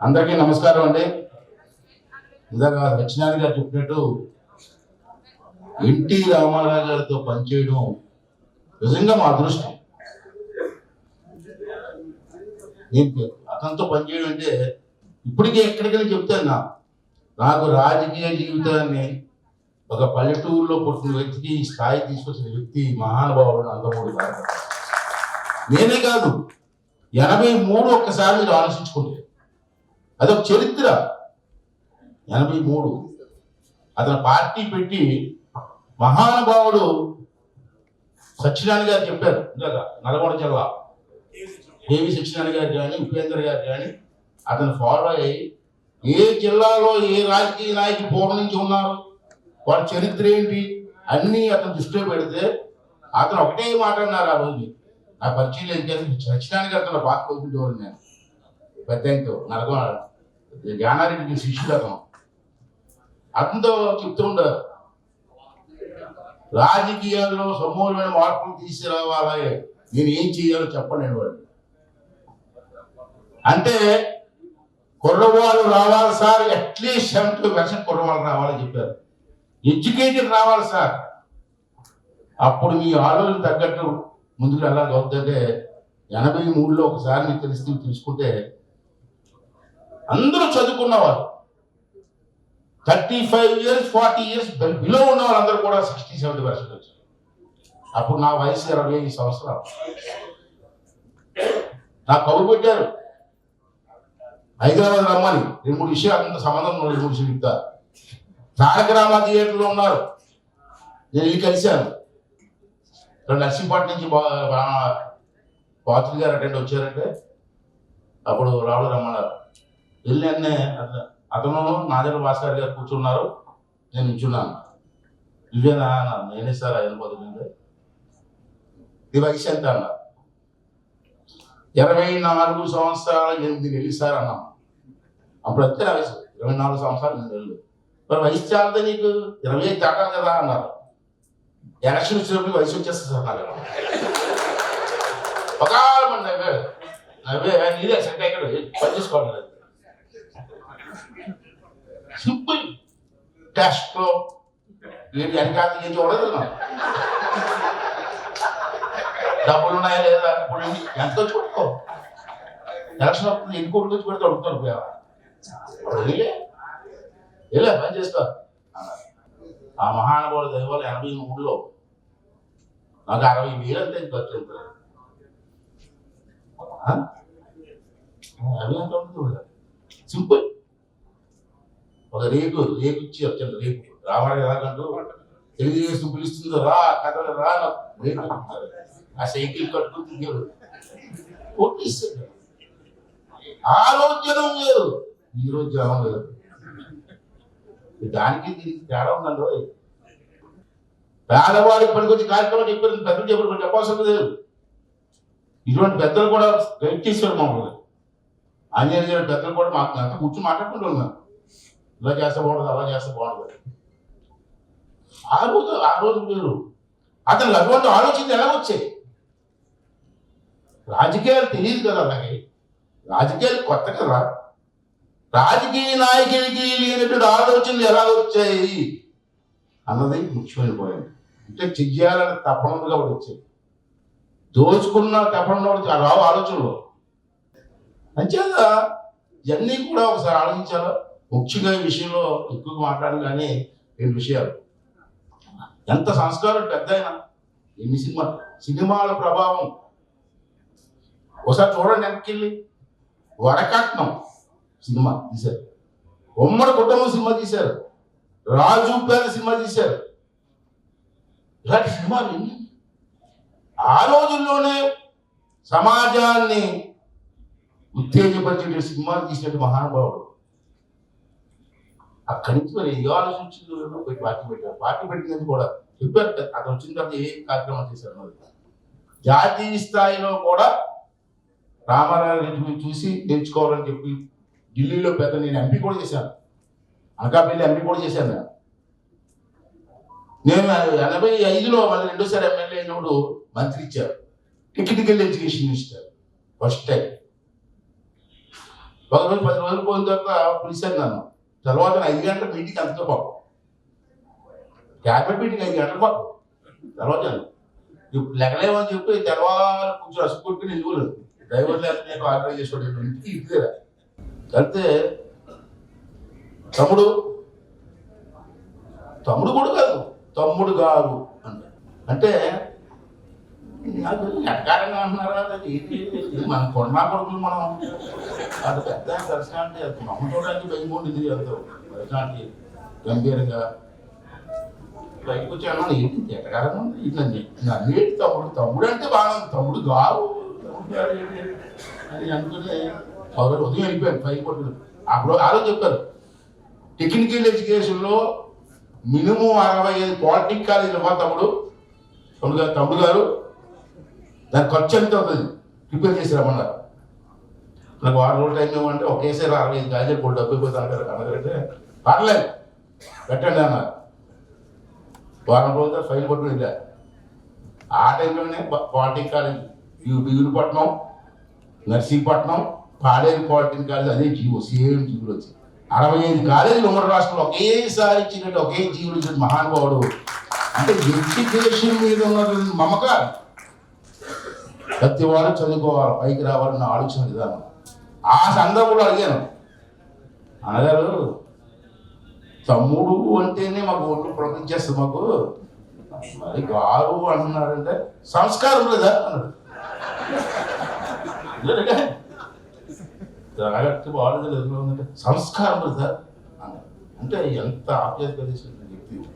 అందరికీ నమస్కారం అండి. ఇందాక సత్యనారాయణ గారు చెప్పినట్టు ఎన్టీ రామారావు గారితో పనిచేయడం నిజంగా మా అదృష్టం. నేను అతనితో పనిచేయడం అంటే ఇప్పటికే ఎక్కడికైనా చెప్తాను నా నాకు రాజకీయ జీవితాన్ని ఒక పల్లెటూరులో పుట్టిన వ్యక్తికి ఈ స్థాయి తీసుకొచ్చిన వ్యక్తి మహానుభావుడు నందమూరి గారు. నేనే కాదు ఎనభై మూడు ఒక్కసారి మీరు ఆలోచించుకుంటే అదొక చరిత్ర. ఎనభై మూడు. అతను పార్టీ పెట్టి మహానుభావుడు సత్యనారాయణ గారు చెప్పారు. ఇందాక నల్గొండ జిల్లా. దేవి సత్యనారాయణ గారు కానీ ఉపేంద్ర గారు కానీ అతను ఫాలో అయ్యి ఏ జిల్లాలో ఏ రాజకీయ నాయకులు పూర్వం నుంచి ఉన్నారు వాళ్ళ చరిత్ర ఏంటి అన్నీ అతను దృష్టిలో పెడితే అతను ఒకటే మాట అన్నారు ఆ రోజు. నా పరిచయం లేదు కానీ సత్యనారాయణ గారు అతను పాత కోరుకుంటేవాడు నేను. పెద్ద నల్గొండ జ్ఞానానికి శిష్యుడు అతను అతనితో చెప్తూ ఉంటారు. రాజకీయాల్లో సమూలమైన మార్పులు తీసుకురావాలి. నేను ఏం చేయాలో చెప్పలేని వాడు అంటే కుర్రవాళ్ళు రావాలి సార్ అట్లీస్ట్ సెవెంటీ పర్సెంట్ కుర్రవాళ్ళు రావాలని చెప్పారు. ఎడ్యుకేటెడ్ రావాలి సార్. అప్పుడు మీ ఆలోచన తగ్గట్టు ముందుకు వెళ్ళాలి. అవుతుందంటే ఎనభై మూడులో ఒకసారి మీకు తెలిసి తెలుసుకుంటే అందరూ చదువుకున్నవారు. Thirty five years forty years below ఉన్న వాళ్ళందరూ కూడా సిక్స్టీ సెవెంటీ పర్సెంట్ వచ్చారు. అప్పుడు నా వయసు ఇరవై ఐదు సంవత్సరాలు. నాకు కబురు పెట్టారు. హైదరాబాద్ రమ్మని. రెండు మూడు విషయాలు అంత సంబంధం రెండు మూడు విషయాలు చెప్తా. తారక రామా థియేటర్లో ఉన్నారు. నేను వెళ్ళి కలిశాను. ఇక్కడ నర్సింపట్నం నుంచి పాత్రి గారు అటెండ్ వచ్చారంటే అప్పుడు రావడం రమ్మన్నారు. వెళ్ళి అతను నాదెల భాస్కర్ గారు కూర్చున్నారు. నేను నిల్చున్నాను. ఇవేనా అన్నారు నేనే సార్ ఆయన పోతుంది ఇది వయసు ఎంత అన్నారు ఇరవై నాలుగు సంవత్సరాల ఎనిమిది నెలలు సార్ అన్నాం. అప్పుడు వచ్చే వయసు ఇరవై నాలుగు సంవత్సరాలు ఎనిమిది నెలలు. మరి వయసు చాలదా నీకు ఇరవై ఐదు దాటాలి కదా అన్నారు. ఎలక్షన్ వచ్చినప్పుడు వయసు వచ్చేస్తుంది సార్ నాకు ఒక నవ్వే నవ్వే నీదే సెట్ ఎక్కడ? పని చేసుకోవాలి సింపుల్ టెస్ట్లో వీటి వెనకాల ఏం చూడలేదు నాకు డబ్బులు ఉన్నాయా లేదా? ఇప్పుడు ఎంతో చూడుకో ఎలక్షన్ అప్పుడు ఎన్ని కోట్లు వచ్చి పెడితే అడుగుతారు వెళ్ళే. పని చేస్తారు ఆ మహానుభావుల దైవాలు ఎనభై మూడులో నాకు అరవై వేలు అంతే ఖర్చు అవుతుంది. అవి ఎంత ఉంటుంది సింపుల్. ఒక రేపు రేపు ఇచ్చి వచ్చింది రేపు రావాలి ఎలాగంటూ తెలియజేసి పిలుస్తుంది రా కథలు రా రేపు ఆ సైకిల్ కట్టుకుని తిరిగాడు కొట్టేస్తాడు ఆ రోజు జనం వేరు. ఈ రోజు జనం వేరు. దానికి దీనికి తేడా ఉందండి ఓయ్. పేదవాడికి పనికొచ్చి కార్యక్రమం చెప్పారు పెద్దలు చెప్పారు చెప్పాల్సిన లేదు. ఇటువంటి పెద్దలు కూడా గైడ్ చేశారు మమ్మల్ని. ఆంజనేయ పెద్దలు కూడా మాకు అంత కూర్చొని మాట్లాడుకుంటూ ఇలా చేస్తే బాగుంటుంది అలా చేస్తే బాగుంటుంది. ఆ రోజు ఆ రోజు మీరు అతను అటువంటి ఆలోచన ఎలా వచ్చాయి? రాజకీయాలు తెలియదు కదా అలాగే రాజకీయాలు కొత్త కదా. రాజకీయ నాయకుడికి లేనటువంటి ఆలోచనలు ఎలా వచ్చాయి? అన్నది ముఖ్యమైన పాయింట్ అంటే చెయ్యాలని తపన ఉంది కాబట్టి వచ్చాయి. దోచుకున్న తపన ఉన్నవాడికి రావు ఆలోచనలు. అంచేత ఇవన్నీ కూడా ఒకసారి ఆలోచించాలా? ముఖ్యంగా ఈ విషయంలో ఎక్కువగా మాట్లాడను కానీ రెండు విషయాలు. ఎంత సంస్కారం పెద్ద అయినా ఎన్ని సినిమా సినిమాల ప్రభావం. ఒకసారి చూడండి వెనక్కి వడకట్నం సినిమా తీశారు. ఉమ్మడి కుటుంబం సినిమా తీశారు. రాజు పేద సినిమా తీశారు. ఇలాంటి సినిమాలు ఎన్ని? ఆ రోజుల్లోనే సమాజాన్ని ఉత్తేజపరిచే సినిమాలు తీసినట్టు మహానుభావుడు అక్కడి నుంచి మరి ఏ ఆలోచించిందో పోయి పార్టీ పెట్టారు. పార్టీ పెట్టినది కూడా చెప్పారు. అతను వచ్చిన తర్వాత ఏ కార్యక్రమం చేశారు మరి? జాతీయ స్థాయిలో కూడా రామారావు రెడ్డి చూసి నేర్చుకోవాలని చెప్పి ఢిల్లీలో పెద్ద నేను ఎంపీ కూడా చేశాను. అనకాపల్లి ఎంపీ కూడా చేశాను నేను. ఎనభై ఐదులో మళ్ళీ రెండోసారి ఎమ్మెల్యే అయినప్పుడు మంత్రి ఇచ్చారు. Technical education minister first time ఒక రోజు పది రోజులు పోయిన తర్వాత పిలిచాను నన్ను. తర్వాత ఐదు గంటల మీటింగ్ అంత పాపం క్యాబినెట్ మీటింగ్ ఐదు గంటల పాపం తర్వాత ఇప్పుడు లెగలేమని చెప్పి తెల్లవారు కొంచెం అసుకుంటుని ఎందుకు డ్రైవర్ లేకపోతే ఆర్డర్ చేసాడు ఇంటికి ఇద్దరు దగ్గర తమ్ముడు తమ్ముడు కూడా కాదు. తమ్ముడు గారు అంటే నాకు ఎట్కారంగా అంటున్నారా? అది మన కొన్నా కొడుకులు మనం. అది పెద్ద దర్శనానికి మమ్మ చూడడానికి భయం ఉండింది వెళ్తాం దర్శనానికి గంభీరంగా. బయటకు వచ్చాను ఏంటి ఎటకారంగా ఉంది? ఇట్లా నన్ను ఏంటి తమ్ముడు? తమ్ముడు అంటే బాగా తమ్ముడు గారు. అని అనుకునే పౌరులు ఉదయం అయిపోయాను పైకి పట్టుకుని. అప్పుడు ఆరో చెప్పారు టెక్నికల్ ఎడ్యుకేషన్లో మినిమం అరవై ఐదు పాలిటిక్ కాలేజీలు ఇవ్వాలి తమ్ముడు. తమ్ముడు గారు తమ్ముడు గారు దాని ఖర్చు ఎంత అవుతుంది? రిపేర్ చేసి రమ్మన్నారు. నాకు వారం రోజులు టైం ఇవ్వమంటే ఒకేసారి అరవై ఐదు కాలేజీలు కూడా డబ్బు అయిపోతాను కదా పర్లేదు పెట్టండి అన్నారు. వారం రోజులు ఫైల్ పట్టుకుని వెళ్ళా. ఆ టైంలోనే పాలిటిక్ కాలేజ్ బిగులుపట్నం నర్సీపట్నం పాడేరు పాలిటెక్నిక్ కాలేజ్ అదే జీవో సేమ్ జీవులు వచ్చి అరవై ఐదు కాలేజీలు ఉమ్మడి రాష్ట్రంలో ఒకేసారి ఇచ్చినట్టు ఒకే జీవులు ఇచ్చిన మహానుభావుడు. అంటే ఎడ్యుకేషన్ మీద ఉన్నటువంటి మమకారం. ప్రతి వారు చదువుకోవాలి పైకి రావాలన్న ఆలోచన విధానం ఆ సందర్భంలో అడిగాను అనగారు తమ్ముడు అంటేనే మాకు ఒళ్ళు ప్రకటించేస్తుంది మాకు. మరి గారు అంటున్నారంటే సంస్కారం లేదా? అన్నాడు. లేదుగా. తాగట్టు బాగాలేదు ఎదురు సంస్కారం లేదా? అన్నాడు. అంటే ఎంత ఆప్యాయత కలిసిన వ్యక్తి.